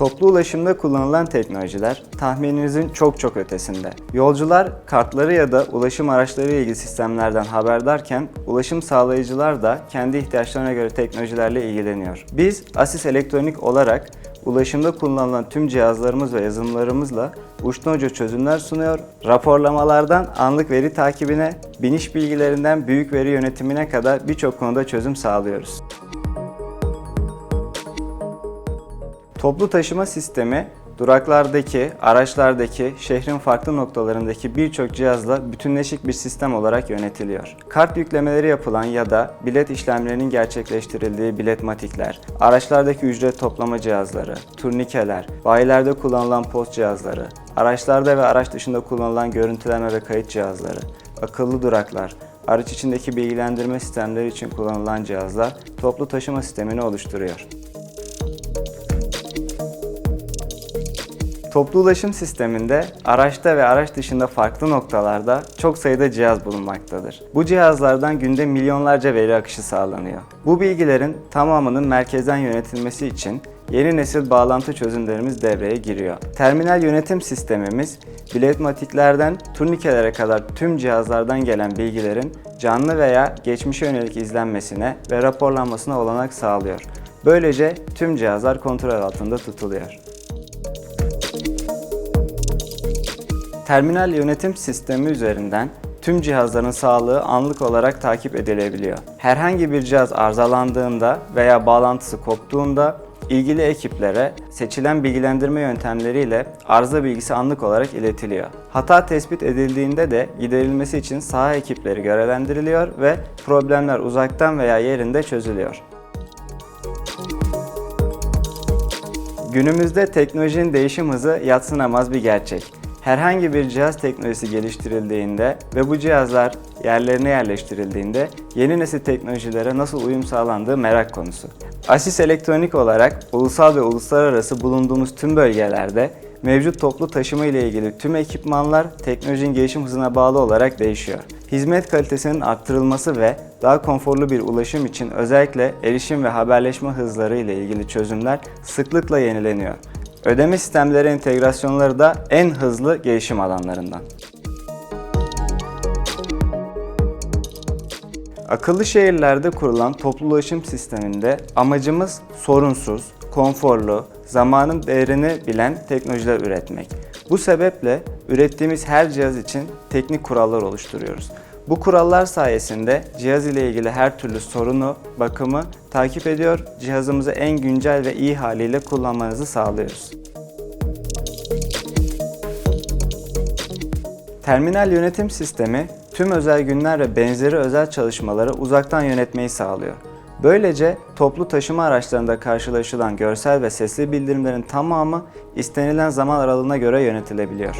Toplu ulaşımda kullanılan teknolojiler tahmininizin çok çok ötesinde. Yolcular kartları ya da ulaşım araçları ilgili sistemlerden haberdarken ulaşım sağlayıcılar da kendi ihtiyaçlarına göre teknolojilerle ilgileniyor. Biz Asis Elektronik olarak ulaşımda kullanılan tüm cihazlarımız ve yazılımlarımızla uçtan uca çözümler sunuyor. Raporlamalardan anlık veri takibine, biniş bilgilerinden büyük veri yönetimine kadar birçok konuda çözüm sağlıyoruz. Toplu taşıma sistemi duraklardaki, araçlardaki, şehrin farklı noktalarındaki birçok cihazla bütünleşik bir sistem olarak yönetiliyor. Kart yüklemeleri yapılan ya da bilet işlemlerinin gerçekleştirildiği biletmatikler, araçlardaki ücret toplama cihazları, turnikeler, bayilerde kullanılan post cihazları, araçlarda ve araç dışında kullanılan görüntüleme ve kayıt cihazları, akıllı duraklar, araç içindeki bilgilendirme sistemleri için kullanılan cihazlar toplu taşıma sistemini oluşturuyor. Toplu ulaşım sisteminde araçta ve araç dışında farklı noktalarda çok sayıda cihaz bulunmaktadır. Bu cihazlardan günde milyonlarca veri akışı sağlanıyor. Bu bilgilerin tamamının merkezden yönetilmesi için yeni nesil bağlantı çözümlerimiz devreye giriyor. Terminal yönetim sistemimiz biletmatiklerden turnikelere kadar tüm cihazlardan gelen bilgilerin canlı veya geçmişe yönelik izlenmesine ve raporlanmasına olanak sağlıyor. Böylece tüm cihazlar kontrol altında tutuluyor. Terminal yönetim sistemi üzerinden tüm cihazların sağlığı anlık olarak takip edilebiliyor. Herhangi bir cihaz arızalandığında veya bağlantısı koptuğunda ilgili ekiplere seçilen bilgilendirme yöntemleriyle arıza bilgisi anlık olarak iletiliyor. Hata tespit edildiğinde de giderilmesi için saha ekipleri görevlendiriliyor ve problemler uzaktan veya yerinde çözülüyor. Günümüzde teknolojinin değişim hızı yatsınamaz bir gerçek. Herhangi bir cihaz teknolojisi geliştirildiğinde ve bu cihazlar yerlerine yerleştirildiğinde yeni nesil teknolojilere nasıl uyum sağlandığı merak konusu. Asis Elektronik olarak ulusal ve uluslararası bulunduğumuz tüm bölgelerde mevcut toplu taşıma ile ilgili tüm ekipmanlar teknolojinin gelişim hızına bağlı olarak değişiyor. Hizmet kalitesinin arttırılması ve daha konforlu bir ulaşım için özellikle erişim ve haberleşme hızları ile ilgili çözümler sıklıkla yenileniyor. Ödeme sistemleri entegrasyonları da en hızlı gelişim alanlarından. Akıllı şehirlerde kurulan toplu ulaşım sisteminde amacımız sorunsuz, konforlu, zamanın değerini bilen teknolojiler üretmek. Bu sebeple ürettiğimiz her cihaz için teknik kurallar oluşturuyoruz. Bu kurallar sayesinde cihaz ile ilgili her türlü sorunu, bakımı takip ediyor, cihazımızı en güncel ve iyi haliyle kullanmanızı sağlıyoruz. Terminal yönetim sistemi tüm özel günler ve benzeri özel çalışmaları uzaktan yönetmeyi sağlıyor. Böylece toplu taşıma araçlarında karşılaşılan görsel ve sesli bildirimlerin tamamı istenilen zaman aralığına göre yönetilebiliyor.